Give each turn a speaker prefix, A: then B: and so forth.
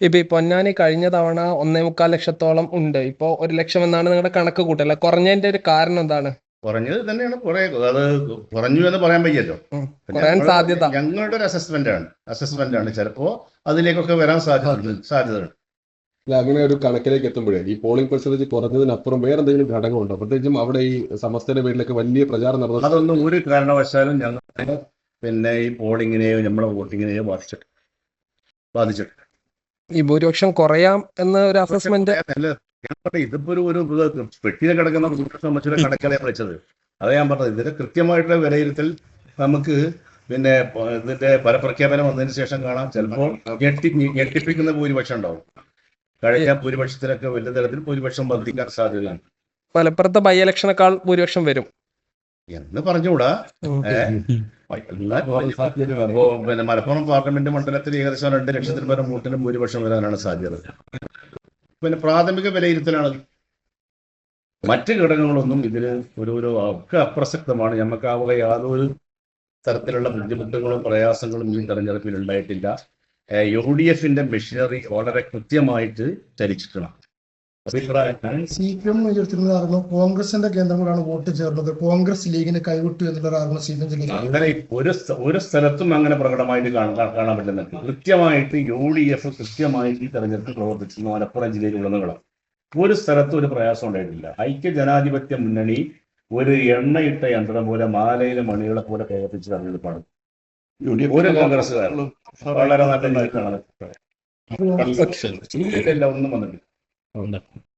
A: ഇപ്പൊ ഈ പൊന്നാനി കഴിഞ്ഞ തവണ ഒന്നേ മുക്കാൽ ലക്ഷത്തോളം ഉണ്ട്. ഇപ്പോ ഒരു ലക്ഷം എന്നാണ് നിങ്ങളുടെ കണക്ക് കൂട്ടല്ല കുറഞ്ഞതിന്റെ ഒരു കാരണം എന്താണ്?
B: കുറഞ്ഞത് തന്നെയാണ് കുറെ അത് കുറഞ്ഞു എന്ന് പറയാൻ വയ്യല്ലോ. നമ്മൾ
A: സാധ്യത.
B: ഞങ്ങളുടെ ഒരു അസസ്മെന്റ് ആണ്. അസസ്മെന്റ് ആണ്. ചിലപ്പോ അതിലേക്കൊക്കെ വരാൻ സാധ്യത സാധ്യതയുണ്ട്.
C: അല്ല അങ്ങനെ ഒരു കണക്കിലേക്ക് എത്തുമ്പോഴേ ഈ പോളിംഗ് പെർസെന്റേജ് കുറഞ്ഞതിനപ്പുറം വേറെ എന്തെങ്കിലും ഘടകമുണ്ടോ? പ്രത്യേകിച്ചും അവിടെ ഈ സമസ്തയുടെ പേരിലൊക്കെ വലിയ പ്രചാരം നടന്നു
B: അതൊന്നും ഒരു കാരണവശാലും ഞങ്ങൾ പിന്നെ ഈ പോളിങ്ങിനെയോ നമ്മളെ വോട്ടിങ്ങിനെയോ ബാധിച്ചിട്ട് ബാധിച്ചിട്ട്
A: ഈ ഭൂരിപക്ഷം കുറയാം എന്ന ഒരു അസസ്മെന്റ്
B: ഇതിപ്പോ ഒരു ഒരു ഇത് പെട്ടിയിൽ കിടക്കുന്ന സംബന്ധിച്ചൊരു അതാ ഞാൻ പറഞ്ഞത്. ഇതിന്റെ കൃത്യമായിട്ടുള്ള വിലയിരുത്തൽ നമുക്ക് പിന്നെ ഇതിന്റെ ഫലപ്രഖ്യാപനം വന്നതിന് ശേഷം കാണാം. ചിലപ്പോൾ ഞെട്ടി ഞെട്ടിപ്പിക്കുന്ന ഭൂരിപക്ഷം ഉണ്ടാവും. കഴിഞ്ഞ ഭൂരിപക്ഷത്തിലൊക്കെ വലിയ തരത്തിൽ ഭൂരിപക്ഷം വർദ്ധിക്കാൻ സാധ്യതയാണ്
A: മലപ്പുറത്തെ ബൈ ഇലക്ഷനേക്കാൾ ഭൂരിപക്ഷം വരും.
B: എന്ന് പറഞ്ഞുകൂടാ. പിന്നെ മലപ്പുറം പാർലമെന്റ് മണ്ഡലത്തിൽ ഏകദേശം രണ്ട് ലക്ഷത്തിന് പരം വോട്ടിന് ഭൂരിപക്ഷം വരാനാണ് സാധ്യത. പിന്നെ പ്രാഥമിക വിലയിരുത്തലാണ്. മറ്റ് ഘടകങ്ങളൊന്നും ഇതിന് ഒരു ഒരു ഒക്കെ അപ്രസക്തമാണ്. ഞമ്മക്കാവുക യാതൊരു തരത്തിലുള്ള ബുദ്ധിമുട്ടുകളും പ്രയാസങ്ങളും ഈ തെരഞ്ഞെടുപ്പിൽ ഉണ്ടായിട്ടില്ല. യു ഡി എഫിന്റെ മെഷീനറി വളരെ കൃത്യമായിട്ട് ചലിച്ചിട്ടുണ്ട്
D: സി പി എം ഉയർത്തുന്നതായിരുന്നു കോൺഗ്രസിന്റെ കേന്ദ്രങ്ങളാണ് വോട്ട് ചേർന്നത്. കോൺഗ്രസ് ലീഗിനെ കൈവിട്ടു എന്നുള്ള സി പി എം
B: അങ്ങനെ ഒരു ഒരു സ്ഥലത്തും അങ്ങനെ പ്രകടമായിട്ട് കാണാൻ കാണാൻ പറ്റുന്നില്ല കൃത്യമായിട്ട് യു ഡി എഫ് കൃത്യമായിട്ട് ഈ തെരഞ്ഞെടുപ്പ് പ്രവർത്തിച്ചിരുന്നു മലപ്പുറം ജില്ലയിലുടനീളം. ഒരു സ്ഥലത്തും ഒരു പ്രയാസം ഉണ്ടായിട്ടില്ല. ഐക്യ ജനാധിപത്യ മുന്നണി ഒരു എണ്ണയിട്ട യന്ത്രം പോലെ മാലയിലെ മണികളെ പോലെ പ്രവർത്തിച്ച തെരഞ്ഞെടുപ്പാണ്. ഒരു കോൺഗ്രസ്സുകാരനും വളരെ നല്ല ഒന്നും ഇതെല്ലാം ഒന്നും വന്നിട്ടില്ല